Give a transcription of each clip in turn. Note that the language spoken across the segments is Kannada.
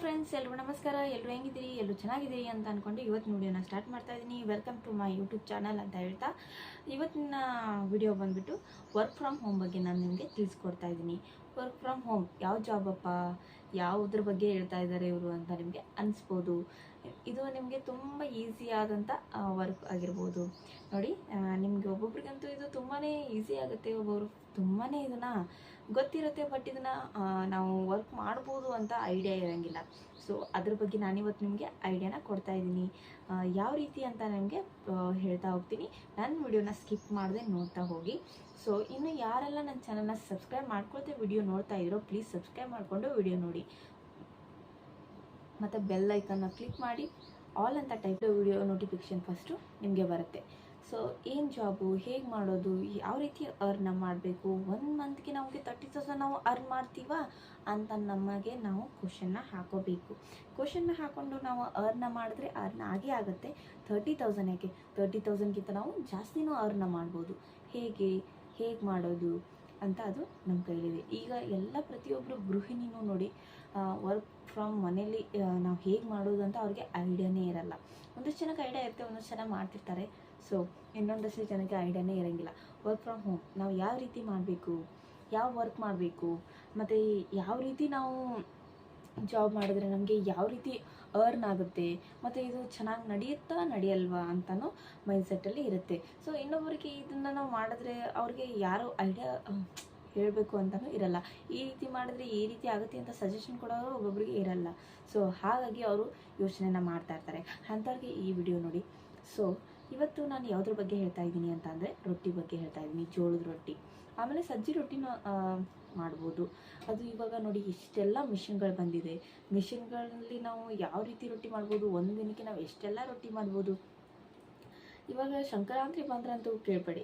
ಫ್ರೆಂಡ್ಸ್ ಎಲ್ಲರೂ ನಮಸ್ಕಾರ ಎಲ್ಲರೂ ಹೆಂಗಿದ್ದೀರಿ ಎಲ್ಲರೂ ಚೆನ್ನಾಗಿದ್ದೀರಿ ಅಂತ ಅಂದ್ಕೊಂಡು ಇವತ್ತು ವಿಡಿಯೋನ ಸ್ಟಾರ್ಟ್ ಮಾಡ್ತಾ ಇದ್ದೀನಿ. Welcome to my YouTube channel ಅಂತ ಹೇಳ್ತಾ ಇವತ್ತಿನ ವಿಡಿಯೋ ಬಂದ್ಬಿಟ್ಟು ವರ್ಕ್ ಫ್ರಮ್ ಹೋಮ್ ಬಗ್ಗೆ ನಾನು ನಿಮಗೆ ತಿಳಿಸ್ಕೊಡ್ತಾ ಇದ್ದೀನಿ. ವರ್ಕ್ ಫ್ರಮ್ ಹೋಮ್ ಯಾವ ಜಾಬ್ ಅಪ್ಪ? ಯಾವುದ್ರ ಬಗ್ಗೆ ಹೇಳ್ತಾ ಇದ್ದಾರೆ ಇವರು ಅಂತ ನಿಮಗೆ ಅನಿಸ್ಬೋದು. ಇದು ನಿಮಗೆ ತುಂಬ ಈಸಿ ಆದಂಥ ವರ್ಕ್ ಆಗಿರ್ಬೋದು. ನೋಡಿ ನಿಮಗೆ ಒಬ್ಬೊಬ್ರಿಗಂತೂ ಇದು ತುಂಬಾ ಈಸಿ ಆಗುತ್ತೆ. ಒಬ್ಬೊಬ್ರು ತುಂಬಾ ಇದನ್ನು ಗೊತ್ತಿರುತ್ತೆ ಬಟ್ ಇದನ್ನು ನಾವು ವರ್ಕ್ ಮಾಡ್ಬೋದು ಅಂತ ಐಡಿಯಾ ಇರೋಂಗಿಲ್ಲ. ಸೊ ಅದ್ರ ಬಗ್ಗೆ ನಾನಿವತ್ತು ನಿಮಗೆ ಐಡಿಯಾನ ಕೊಡ್ತಾ ಇದ್ದೀನಿ. ಯಾವ ರೀತಿ ಅಂತ ನಿಮಗೆ ಹೇಳ್ತಾ ಹೋಗ್ತೀನಿ. ನನ್ನ ವಿಡಿಯೋನ ಸ್ಕಿಪ್ ಮಾಡದೆ ನೋಡ್ತಾ ಹೋಗಿ. ಸೊ ಇನ್ನು ಯಾರೆಲ್ಲ ನನ್ನ ಚಾನಲ್ನ ಸಬ್ಸ್ಕ್ರೈಬ್ ಮಾಡ್ಕೊಳ್ತೆ ವಿಡಿಯೋ ನೋಡ್ತಾ ಇದ್ರೋ, ಪ್ಲೀಸ್ ಸಬ್ಸ್ಕ್ರೈಬ್ ಮಾಡಿಕೊಂಡು ವಿಡಿಯೋ ನೋಡಿ. ಮತ್ತು ಬೆಲ್ ಐಕನ್ನ ಕ್ಲಿಕ್ ಮಾಡಿ. ಆಲ್ ಅಂತ ಟೈಪ್ ವಿಡಿಯೋ ನೋಟಿಫಿಕೇಶನ್ ಫಸ್ಟು ನಿಮಗೆ ಬರುತ್ತೆ. ಸೊ ಏನು ಜಾಬು ಹೇಗೆ ಮಾಡೋದು, ಯಾವ ರೀತಿ ಅರ್ನ ಮಾಡಬೇಕು? ಒಂದು ಮಂತ್ಗೆ ನಮಗೆ ತರ್ಟಿ ತೌಸಂಡ್ ನಾವು ಅರ್ನ್ ಮಾಡ್ತೀವಾ? ಅಂತ ನಮಗೆ ನಾವು ಕ್ವಶನ್ನ ಹಾಕೋಬೇಕು. ಕ್ವಶನ್ನ ಹಾಕ್ಕೊಂಡು ನಾವು ಅರ್ನ ಮಾಡಿದ್ರೆ ಅರ್ನ್ ಆಗೇ ಆಗುತ್ತೆ. ತರ್ಟಿ ತೌಸಂಡ್ ಯಾಕೆ? ತರ್ಟಿ ತೌಸಂಡ್ಗಿಂತ ನಾವು ಜಾಸ್ತಿನೂ ಅರ್ನ ಮಾಡ್ಬೋದು. ಹೇಗೆ ಹೇಗೆ ಮಾಡೋದು ಅಂತ ಅದು ನಮ್ಮ ಕೈಲಿದೆ. ಈಗ ಎಲ್ಲ ಪ್ರತಿಯೊಬ್ಬರು ಗೃಹಿಣಿನೂ ನೋಡಿ ವರ್ಕ್ ಫ್ರಮ್ ಮನೇಲಿ ನಾವು ಹೇಗೆ ಮಾಡೋದು ಅಂತ ಅವ್ರಿಗೆ ಐಡಿಯಾನೇ ಇರಲ್ಲ. ಒಂದಷ್ಟು ಜನಕ್ಕೆ ಐಡಿಯಾ ಇರುತ್ತೆ, ಒಂದಷ್ಟು ಜನ ಮಾಡ್ತಿರ್ತಾರೆ. ಸೊ ಇನ್ನೊಂದಷ್ಟು ಜನಕ್ಕೆ ಐಡಿಯಾನೇ ಇರೋಂಗಿಲ್ಲ. ವರ್ಕ್ ಫ್ರಮ್ ಹೋಮ್ ನಾವು ಯಾವ ರೀತಿ ಮಾಡಬೇಕು? ಯಾವ ವರ್ಕ್ ಮಾಡಬೇಕು? ಮತ್ತು ಯಾವ ರೀತಿ ನಾವು ಜಾಬ್ ಮಾಡಿದ್ರೆ ನಮಗೆ ಯಾವ ರೀತಿ ಅರ್ನ್ ಆಗುತ್ತೆ? ಮತ್ತು ಇದು ಚೆನ್ನಾಗಿ ನಡೆಯುತ್ತಾ ನಡೆಯಲ್ವಾ ಅಂತಲೂ ಮೈಂಡ್ಸೆಟ್ಟಲ್ಲಿ ಇರುತ್ತೆ. ಸೊ ಇನ್ನೊಬ್ಬರಿಗೆ ಇದನ್ನು ನಾವು ಮಾಡಿದ್ರೆ ಅವ್ರಿಗೆ ಯಾರು ಐಡಿಯಾ ಹೇಳಬೇಕು ಅಂತಲೂ ಇರಲ್ಲ. ಈ ರೀತಿ ಮಾಡಿದ್ರೆ ಈ ರೀತಿ ಆಗುತ್ತೆ ಅಂತ ಸಜೆಷನ್ ಕೊಡೋರು ಒಬ್ಬೊಬ್ಬರಿಗೆ ಇರಲ್ಲ. ಸೊ ಹಾಗಾಗಿ ಅವರು ಯೋಚನೆನ ಮಾಡ್ತಾ ಇರ್ತಾರೆ. ಅಂಥವ್ರಿಗೆ ಈ ವಿಡಿಯೋ ನೋಡಿ. ಸೊ ಇವತ್ತು ನಾನು ಯಾವುದ್ರ ಬಗ್ಗೆ ಹೇಳ್ತಾ ಇದ್ದೀನಿ ಅಂತ ಅಂದರೆ ರೊಟ್ಟಿ ಬಗ್ಗೆ ಹೇಳ್ತಾ ಇದ್ದೀನಿ, ಜೋಳದ ರೊಟ್ಟಿ. ಆಮೇಲೆ ಸಜ್ಜಿ ರೊಟ್ಟಿನ ಮಾಡ್ಬೋದು. ಅದು ಇವಾಗ ನೋಡಿ ಇಷ್ಟೆಲ್ಲ ಮಿಷಿನ್ಗಳು ಬಂದಿದೆ. ಮಿಷಿನ್ಗಳಲ್ಲಿ ನಾವು ಯಾವ ರೀತಿ ರೊಟ್ಟಿ ಮಾಡ್ಬೋದು, ಒಂದು ದಿನಕ್ಕೆ ನಾವು ಎಷ್ಟೆಲ್ಲ ರೊಟ್ಟಿ ಮಾಡ್ಬೋದು. ಇವಾಗ ಸಂಕ್ರಾಂತಿ ಬಂದ್ರಂತೂ ಕೇಳಬೇಡಿ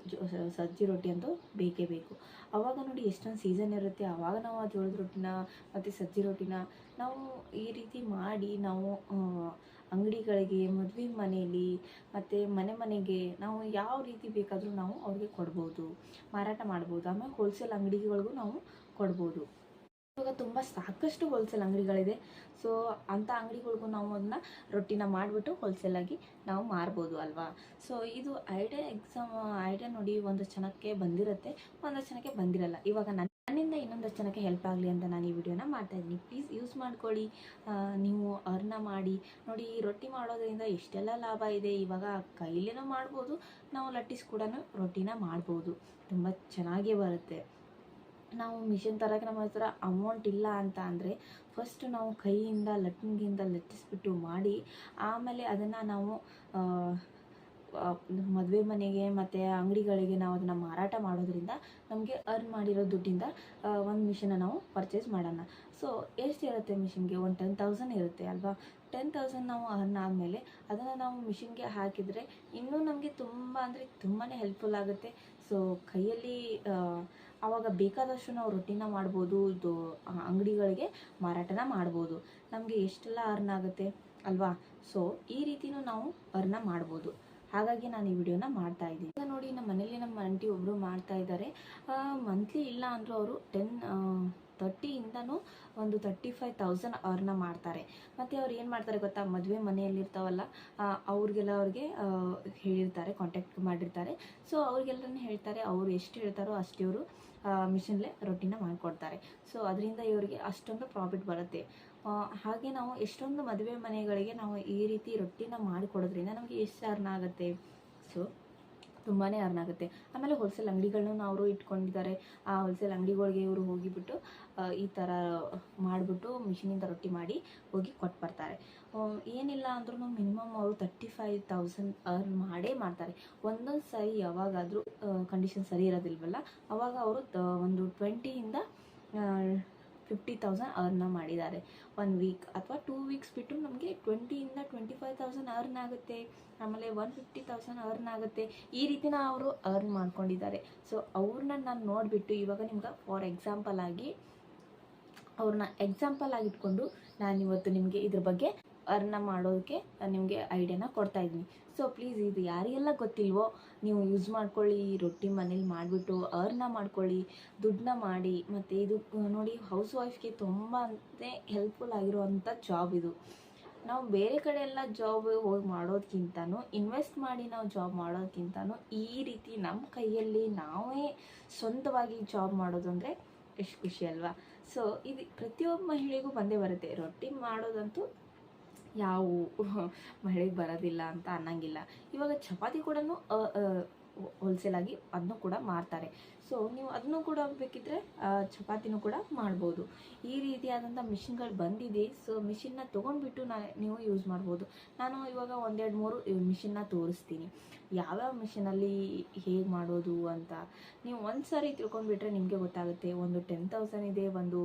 ಸಜ್ಜಿ ರೊಟ್ಟಿ ಅಂತೂ ಬೇಕೇ ಬೇಕು. ಆವಾಗ ನೋಡಿ ಎಷ್ಟೊಂದು ಸೀಸನ್ ಇರುತ್ತೆ. ಆವಾಗ ನಾವು ಆ ಜೋಳದ ರೊಟ್ಟಿನ, ಮತ್ತು ಸಜ್ಜಿ ರೊಟ್ಟಿನ, ನಾವು ಈ ರೀತಿ ಮಾಡಿ ನಾವು ಅಂಗಡಿಗಳಿಗೆ, ಮದುವೆ ಮನೆಯಲ್ಲಿ ಮತ್ತು ಮನೆ ಮನೆಗೆ ನಾವು ಯಾವ ರೀತಿ ಬೇಕಾದರೂ ನಾವು ಅವ್ರಿಗೆ ಕೊಡ್ಬೋದು. ಮಾರಾಟ ಮಾಡ್ಬೋದು. ಆಮೇಲೆ ಹೋಲ್ಸೇಲ್ ಅಂಗಡಿಗಳಿಗೂ ನಾವು ಕೊಡ್ಬೋದು. ಇವಾಗ ತುಂಬ ಸಾಕಷ್ಟು ಹೋಲ್ಸೇಲ್ ಅಂಗಡಿಗಳಿದೆ. ಸೊ ಅಂಥ ಅಂಗಡಿಗಳಿಗೂ ನಾವು ಅದನ್ನ ರೊಟ್ಟಿನ ಮಾಡಿಬಿಟ್ಟು ಹೋಲ್ಸೇಲಾಗಿ ನಾವು ಮಾರ್ಬೋದು ಅಲ್ವಾ? ಸೊ ಇದು ಐಡಿಯಾ ಎಕ್ಸಾಮ್ ಐಡಿಯಾ ನೋಡಿ ಒಂದಷ್ಟು ಜನಕ್ಕೆ ಬಂದಿರುತ್ತೆ. ಒಂದಷ್ಟು ಜನಕ್ಕೆ ಬಂದಿರಲ್ಲ. ಇವಾಗ ನನ್ನ ನನ್ನಿಂದ ಇನ್ನೊಂದಷ್ಟು ಜನಕ್ಕೆ ಹೆಲ್ಪ್ ಆಗಲಿ ಅಂತ ನಾನು ಈ ವಿಡಿಯೋನ ಮಾಡ್ತಾ ಇದ್ದೀನಿ. ಪ್ಲೀಸ್ ಯೂಸ್ ಮಾಡ್ಕೊಳ್ಳಿ. ನೀವು ಅರ್ನ ಮಾಡಿ. ನೋಡಿ ರೊಟ್ಟಿ ಮಾಡೋದ್ರಿಂದ ಎಷ್ಟೆಲ್ಲ ಲಾಭ ಇದೆ. ಇವಾಗ ಕೈಲೇನೂ ಮಾಡ್ಬೋದು. ನಾವು ಲಟ್ಟಿಸ್ ಕೂಡ ರೊಟ್ಟಿನ ಮಾಡ್ಬೋದು. ತುಂಬ ಚೆನ್ನಾಗೇ ಬರುತ್ತೆ. ನಾವು ಮಿಷಿನ್ ತರೋಕ್ಕೆ ನಮ್ಮ ಹತ್ರ ಅಮೌಂಟ್ ಇಲ್ಲ ಅಂತ ಅಂದರೆ ಫಸ್ಟ್ ನಾವು ಕೈಯಿಂದ ಲಟ್ಟಿಂಗಿಂದ ಲಟ್ಟಿಸ್ಬಿಟ್ಟು ಮಾಡಿ, ಆಮೇಲೆ ಅದನ್ನು ನಾವು ಮದುವೆ ಮನೆಗೆ ಮತ್ತು ಅಂಗಡಿಗಳಿಗೆ ನಾವು ಅದನ್ನು ಮಾರಾಟ ಮಾಡೋದ್ರಿಂದ ನಮಗೆ ಅರ್ನ್ ಮಾಡಿರೋ ದುಡ್ಡಿಂದ ಒಂದು ಮಿಷಿನ ನಾವು ಪರ್ಚೇಸ್ ಮಾಡೋಣ. ಸೊ ಎಷ್ಟು ಇರುತ್ತೆ ಮಿಷಿನ್ಗೆ ಒಂದು ಟೆನ್ ತೌಸಂಡ್ ಇರುತ್ತೆ ಅಲ್ವಾ? ಟೆನ್ ತೌಸಂಡ್ ನಾವು ಅರ್ನ್ ಆದಮೇಲೆ ಅದನ್ನು ನಾವು ಮಿಷಿನ್ಗೆ ಹಾಕಿದರೆ ಇನ್ನೂ ನಮಗೆ ತುಂಬ ಅಂದರೆ ತುಂಬಾ ಹೆಲ್ಪ್ಫುಲ್ ಆಗುತ್ತೆ. ಸೊ ಕೈಯಲ್ಲಿ ಆವಾಗ ಬೇಕಾದಷ್ಟು ನಾವು ರೊಟ್ಟಿನ ಮಾಡ್ಬೋದು ಇದು ಅಂಗಡಿಗಳಿಗೆ ಮಾರಾಟನ ಮಾಡ್ಬೋದು. ನಮಗೆ ಎಷ್ಟೆಲ್ಲ ಅರ್ನ್ ಆಗುತ್ತೆ ಅಲ್ವಾ? ಸೊ ಈ ರೀತಿನೂ ನಾವು ಅರ್ನ ಮಾಡ್ಬೋದು. ಹಾಗಾಗಿ ನಾನು ಈ ವಿಡಿಯೋನ ಮಾಡ್ತಾ ಇದ್ದೀನಿ. ಈಗ ನೋಡಿ, ನಮ್ಮ ಮನೇಲಿ ನಮ್ಮ ಆಂಟಿ ಒಬ್ಬರು ಮಾಡ್ತಾ ಇದ್ದಾರೆ. ಮಂತ್ಲಿ ಇಲ್ಲ ಅಂದರೂ ಅವರು ಟೆನ್ ತರ್ಟಿಯಿಂದನೂ ಒಂದು ತರ್ಟಿ ಫೈವ್ ತೌಸಂಡ್ ಅವ್ರನ್ನ ಮಾಡ್ತಾರೆ. ಮತ್ತು ಅವ್ರು ಏನು ಮಾಡ್ತಾರೆ ಗೊತ್ತಾ? ಮದುವೆ ಮನೆಯಲ್ಲಿರ್ತಾವಲ್ಲ ಅವ್ರಿಗೆಲ್ಲ ಅವ್ರಿಗೆ ಹೇಳಿರ್ತಾರೆ ಕಾಂಟ್ಯಾಕ್ಟ್ ಮಾಡಿರ್ತಾರೆ. ಸೊ ಅವ್ರಿಗೆಲ್ಲರೂ ಹೇಳ್ತಾರೆ, ಅವ್ರು ಎಷ್ಟು ಹೇಳ್ತಾರೋ ಅಷ್ಟೇ ಅವರು ಮಿಷಿನ್ಲೇ ರೊಟ್ಟಿನ ಮಾಡಿಕೊಡ್ತಾರೆ. ಸೊ ಅದರಿಂದ ಇವರಿಗೆ ಅಷ್ಟೊಂದು ಪ್ರಾಫಿಟ್ ಬರುತ್ತೆ. ಹಾಗೆ ನಾವು ಎಷ್ಟೊಂದು ಮದುವೆ ಮನೆಗಳಿಗೆ ನಾವು ಈ ರೀತಿ ರೊಟ್ಟಿನ ಮಾಡಿಕೊಡೋದ್ರಿಂದ ನಮಗೆ ಎಷ್ಟು ಅರ್ನ ಆಗುತ್ತೆ? ಸೊ ತುಂಬಾ ಅರ್ನ್ ಆಗುತ್ತೆ ಆಮೇಲೆ ಹೋಲ್ಸೇಲ್ ಅಂಗಡಿಗಳನ್ನೂ ಅವರು ಇಟ್ಕೊಂಡಿದ್ದಾರೆ. ಆ ಹೋಲ್ಸೇಲ್ ಅಂಗಡಿಗಳಿಗೆ ಇವರು ಹೋಗಿಬಿಟ್ಟು ಈ ಥರ ಮಾಡಿಬಿಟ್ಟು ಮಿಷಿನಿಂದ ರೊಟ್ಟಿ ಮಾಡಿ ಹೋಗಿ ಕೊಟ್ಟು ಬರ್ತಾರೆ. ಏನಿಲ್ಲ ಅಂದ್ರೂ ಮಿನಿಮಮ್ ಅವರು ತರ್ಟಿ ಫೈವ್ ತೌಸಂಡ್ ಅರ್ನ್ ಮಾಡೇ ಮಾಡ್ತಾರೆ. ಒಂದೊಂದು ಸಾರಿ ಯಾವಾಗಾದರೂ ಕಂಡೀಷನ್ ಸರಿ ಇರೋದಿಲ್ವಲ್ಲ, ಅವಾಗ ಅವರು ಒಂದು ಟ್ವೆಂಟಿಯಿಂದ ಫಿಫ್ಟಿ ತೌಸಂಡ್ ಅರ್ನ ಮಾಡಿದ್ದಾರೆ. ಒನ್ ವೀಕ್ ಅಥವಾ ಟೂ ವೀಕ್ಸ್ ಬಿಟ್ಟು ನಮಗೆ ಟ್ವೆಂಟಿಯಿಂದ ಟ್ವೆಂಟಿ ಫೈವ್ ತೌಸಂಡ್ ಅರ್ನ್ ಆಗುತ್ತೆ ಆಮೇಲೆ ಒನ್ ಫಿಫ್ಟಿ ತೌಸಂಡ್ ಅರ್ನ್ ಆಗುತ್ತೆ ಈ ರೀತಿನ ಅವರು ಅರ್ನ್ ಮಾಡ್ಕೊಂಡಿದ್ದಾರೆ. ಸೊ ಅವ್ರನ್ನ ನಾನು ನೋಡಿಬಿಟ್ಟು ಇವಾಗ ನಿಮ್ಗೆ ಫಾರ್ ಎಕ್ಸಾಂಪಲ್ ಆಗಿ ಅವ್ರನ್ನ ಎಕ್ಸಾಂಪಲ್ ಆಗಿಟ್ಕೊಂಡು ನಾನು ಇವತ್ತು ನಿಮಗೆ ಇದ್ರ ಬಗ್ಗೆ ಅರ್ನ ಮಾಡೋದಕ್ಕೆ ನಿಮಗೆ ಐಡಿಯಾನ ಕೊಡ್ತಾ ಇದ್ದೀನಿ. ಸೊ ಪ್ಲೀಸ್ ಇದು ಯಾರಿಗೆಲ್ಲ ಗೊತ್ತಿಲ್ವೋ, ನೀವು ಯೂಸ್ ಮಾಡ್ಕೊಳ್ಳಿ, ರೊಟ್ಟಿ ಮನೇಲಿ ಮಾಡಿಬಿಟ್ಟು ಅರ್ನ ಮಾಡ್ಕೊಳ್ಳಿ ದುಡ್ಡನ್ನ ಮಾಡಿ, ಮತ್ತು ಇದು ನೋಡಿ ಹೌಸ್ ವೈಫ್ಗೆ ತುಂಬ ಅಂದರೆ ಹೆಲ್ಪ್ಫುಲ್ ಆಗಿರುವಂಥ ಜಾಬ್ ಇದು. ನಾವು ಬೇರೆ ಕಡೆ ಎಲ್ಲ ಜಾಬ್ ಹೋಗಿ ಮಾಡೋದಕ್ಕಿಂತನೂ ಇನ್ವೆಸ್ಟ್ ಮಾಡಿ ನಾವು ಜಾಬ್ ಮಾಡೋದಕ್ಕಿಂತನೂ ಈ ರೀತಿ ನಮ್ಮ ಕೈಯಲ್ಲಿ ನಾವೇ ಸ್ವಂತವಾಗಿ ಜಾಬ್ ಮಾಡೋದು ಅಂದರೆ ಎಷ್ಟು ಖುಷಿ ಅಲ್ವಾ? ಸೊ ಇದು ಪ್ರತಿಯೊಬ್ಬ ಮಹಿಳೆಗೂ ಬಂದೇ ಬರುತ್ತೆ. ರೊಟ್ಟಿ ಮಾಡೋದಂತೂ ಯಾವ ಮಹಿಳೆಗೆ ಬರೋದಿಲ್ಲ ಅಂತ ಅನ್ನಂಗಿಲ್ಲ. ಇವಾಗ ಚಪಾತಿ ಕೂಡ ಹೋಲ್ಸೇಲಾಗಿ ಅದನ್ನು ಕೂಡ ಮಾರ್ತಾರೆ. ಸೊ ನೀವು ಅದನ್ನು ಕೂಡ ಬೇಕಿದ್ರೆ ಚಪಾತಿನೂ ಕೂಡ ಮಾಡ್ಬೋದು. ಈ ರೀತಿಯಾದಂಥ ಮಿಷಿನ್ಗಳು ಬಂದಿದೆ. ಸೊ ಮಿಷಿನ್ನ ತೊಗೊಂಡ್ಬಿಟ್ಟು ನಾ, ನೀವು ಯೂಸ್ ಮಾಡ್ಬೋದು. ನಾನು ಇವಾಗ ಒಂದೆರಡು ಮೂರು ಮಿಷಿನ್ನ ತೋರಿಸ್ತೀನಿ. ಯಾವ್ಯಾವ ಮಿಷಿನಲ್ಲಿ ಹೇಗೆ ಮಾಡೋದು ಅಂತ. ನೀವು ಒಂದು ಸಾರಿ ತಿಳ್ಕೊಂಡ್ಬಿಟ್ರೆ ನಿಮಗೆ ಗೊತ್ತಾಗುತ್ತೆ. ಒಂದು ಟೆನ್ ತೌಸಂಡ್ ಇದೆ, ಒಂದು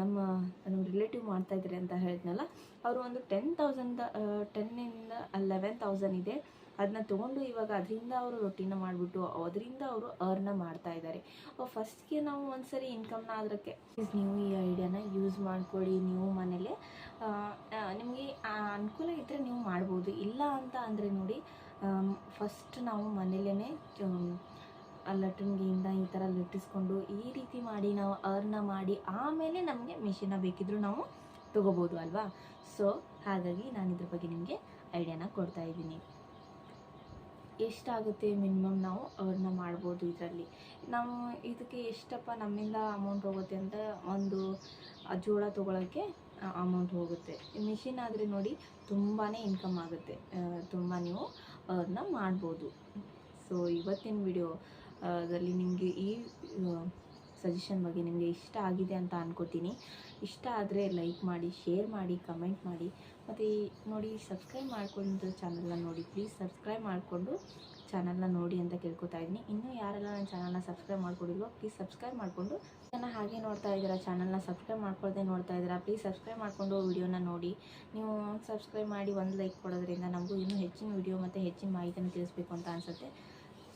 ನಮ್ಮ ನಮ್ಮ ರಿಲೇಟಿವ್ ಮಾಡ್ತಾ ಇದ್ದಾರೆ ಅಂತ ಹೇಳಿದ್ನಲ್ಲ, ಅವರು ಒಂದು ಟೆನ್ ತೌಸಂಡ್ ಟೆನ್ನಿಂದ ಲೆವೆನ್ ತೌಸಂಡ್ ಇದೆ. ಅದನ್ನ ತೊಗೊಂಡು ಇವಾಗ ಅದರಿಂದ ಅವರು ರೊಟ್ಟಿನ ಮಾಡಿಬಿಟ್ಟು ಅದರಿಂದ ಅವರು ಅರ್ನ ಮಾಡ್ತಾ ಇದ್ದಾರೆ ಫಸ್ಟ್ಗೆ ನಾವು ಒಂದ್ಸರಿ ಇನ್ಕಮ್ನ ಅದಕ್ಕೆ ನೀವು ಈ ಐಡಿಯಾನ ಯೂಸ್ ಮಾಡ್ಕೊಳ್ಳಿ ನೀವು ಮನೇಲೆ ನಿಮಗೆ ಅನುಕೂಲ ಇದ್ದರೆ ನೀವು ಮಾಡ್ಬೋದು. ಇಲ್ಲ ಅಂತ ಅಂದರೆ ನೋಡಿ ಫಸ್ಟ್ ನಾವು ಮನೇಲೇ ಲಟ್ಟಣಿಗೆಯಿಂದ ಈ ಥರ ಲಟ್ಟಿಸ್ಕೊಂಡು ಈ ರೀತಿ ಮಾಡಿ ನಾವು ಅರ್ನ ಮಾಡಿ ಆಮೇಲೆ ನಮಗೆ ಮಿಷಿನ ಬೇಕಿದ್ರೂ ನಾವು ತೊಗೋಬೋದು ಅಲ್ವಾ? ಸೊ ಹಾಗಾಗಿ ನಾನು ಇದ್ರ ಬಗ್ಗೆ ನಿಮಗೆ ಐಡಿಯಾನ ಕೊಡ್ತಾ ಇದ್ದೀನಿ. ಎಷ್ಟಾಗುತ್ತೆ ಮಿನಿಮಮ್ ನಾವು ಅರ್ನ ಮಾಡ್ಬೋದು ಇದರಲ್ಲಿ? ನಾವು ಇದಕ್ಕೆ ಎಷ್ಟಪ್ಪ ನಮ್ಮಿಂದ ಅಮೌಂಟ್ ಹೋಗುತ್ತೆ ಅಂತ ಒಂದು ಜೋಳ ತೊಗೊಳಕ್ಕೆ ಅಮೌಂಟ್ ಹೋಗುತ್ತೆ. ಮಿಷಿನ್ ಆದರೆ ನೋಡಿ ತುಂಬಾ ಇನ್ಕಮ್ ಆಗುತ್ತೆ. ತುಂಬ ನೀವು ಅರ್ನ ಮಾಡ್ಬೋದು. ಸೊ ಇವತ್ತಿನ ವಿಡಿಯೋ ದಲ್ಲಿ ನಿಮಗೆ ಈ ಸಜೆಷನ್ ಬಗ್ಗೆ ನಿಮಗೆ ಇಷ್ಟ ಆಗಿದೆ ಅಂತ ಅಂದ್ಕೋತೀನಿ ಇಷ್ಟ ಆದರೆ ಲೈಕ್ ಮಾಡಿ ಶೇರ್ ಮಾಡಿ ಕಮೆಂಟ್ ಮಾಡಿ. ಮತ್ತು ನೋಡಿ ಸಬ್ಸ್ಕ್ರೈಬ್ ಮಾಡ್ಕೊಂಡು ಚಾನಲ್ನ ನೋಡಿ. ಪ್ಲೀಸ್ ಸಬ್ಸ್ಕ್ರೈಬ್ ಮಾಡಿಕೊಂಡು ಚಾನಲ್ನ ನೋಡಿ ಅಂತ ಕೇಳ್ಕೊತಾ ಇದ್ದೀನಿ. ಇನ್ನೂ ಯಾರೆಲ್ಲ ನನ್ನ ಚಾನಲ್ನ ಸಬ್ಸ್ಕ್ರೈಬ್ ಮಾಡ್ಕೊಂಡಿಲ್ವೋ ಪ್ಲೀಸ್ ಸಬ್ಸ್ಕ್ರೈಬ್ ಮಾಡಿಕೊಂಡು ಜನ ಹಾಗೆ ನೋಡ್ತಾ ಇದ್ದೀರಾ ಚಾನಲ್ನ ಸಬ್ಸ್ಕ್ರೈಬ್ ಮಾಡ್ಕೊಳ್ದೆ ನೋಡ್ತಾ ಇದ್ದೀರಾ ಪ್ಲೀಸ್ ಸಬ್ಸ್ಕ್ರೈಬ್ ಮಾಡಿಕೊಂಡು ವಿಡಿಯೋನ ನೋಡಿ. ನೀವು ಸಬ್ಸ್ಕ್ರೈಬ್ ಮಾಡಿ ಒಂದು ಲೈಕ್ ಕೊಡೋದ್ರಿಂದ ನಮಗೂ ಇನ್ನೂ ಹೆಚ್ಚಿನ ವಿಡಿಯೋ ಮತ್ತು ಹೆಚ್ಚಿನ ಮಾಹಿತಿಯನ್ನು ತಿಳಿಸ್ಬೇಕು ಅಂತ ಅನಿಸುತ್ತೆ.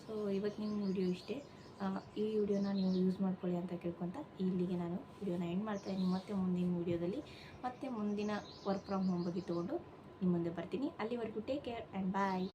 ಸೊ ನಿಮ್ಮ ವಿಡಿಯೋ ಇಷ್ಟೇ. ಈ ವಿಡಿಯೋನ ನೀವು ಯೂಸ್ ಮಾಡ್ಕೊಳ್ಳಿ ಅಂತ ಕೇಳ್ಕೊತ ಇಲ್ಲಿಗೆ ನಾನು ವಿಡಿಯೋನ ಎಂಡ್ ಮಾಡ್ತಾ ಇದ್ದೀನಿ. ಮತ್ತೆ ಮುಂದಿನ ವಿಡಿಯೋದಲ್ಲಿ ಮತ್ತೆ ಮುಂದಿನ ವರ್ಕ್ ಫ್ರಮ್ ಹೋಮ್ ಬಗ್ಗೆ ತೊಗೊಂಡು ನಿಮ್ಮ ಮುಂದೆ ಬರ್ತೀನಿ. ಅಲ್ಲಿವರೆಗೂ ಟೇಕ್ ಕೇರ್ ಆ್ಯಂಡ್ ಬಾಯ್